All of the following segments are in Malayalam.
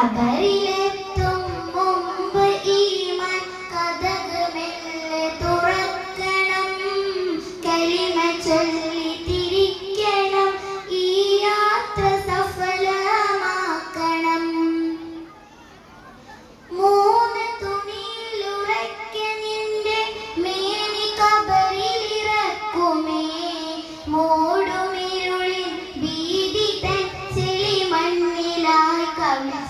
ഖബറിലെത്തും മുമ്പ് ഈമാൻ കഥക മെല്ലെ തുറക്കണം. കലിമ തിരിക്കണം. ഈ യാത്ര സഫലമാക്കണം. മൂന്ന് തുണിയിലുറക്കെ നിന്റെ മേനി കബറിലിറക്കുമേ. മൂടുമിരുളിൽ ഭീതി തെച്ചിളി മണ്ണിലായി കവിച്ച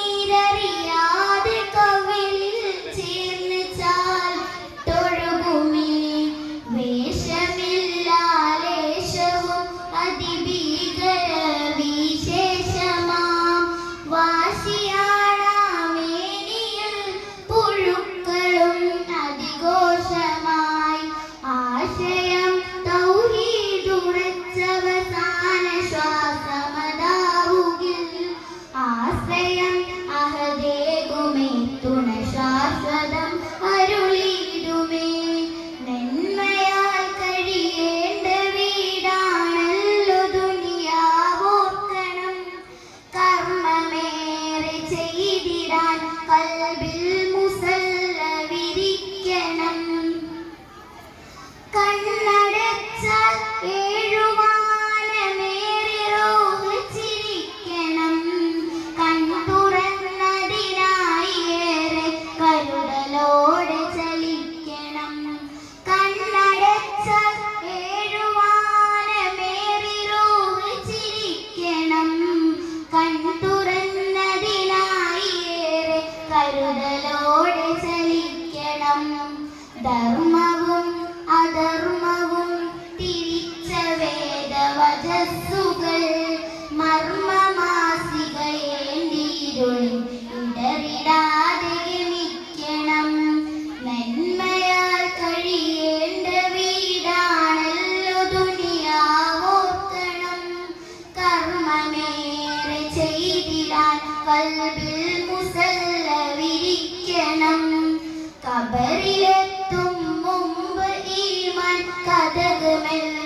Adina. I'll be. കരുതലോടെ ചലിക്കണം. ധർമ്മവും അധർമ്മവും തിരിച്ച വേദവചസ്സുകൾ മർമ്മമാസികയേണ്ടിയിരുളിൽ നന്മയാൽ കഴിയേണ്ട വീടാണല്ലോ കർമ്മമേറെ ചെയ്തിടാൻ കൽബിൽ മുസൽ കഥകമെല്ലാം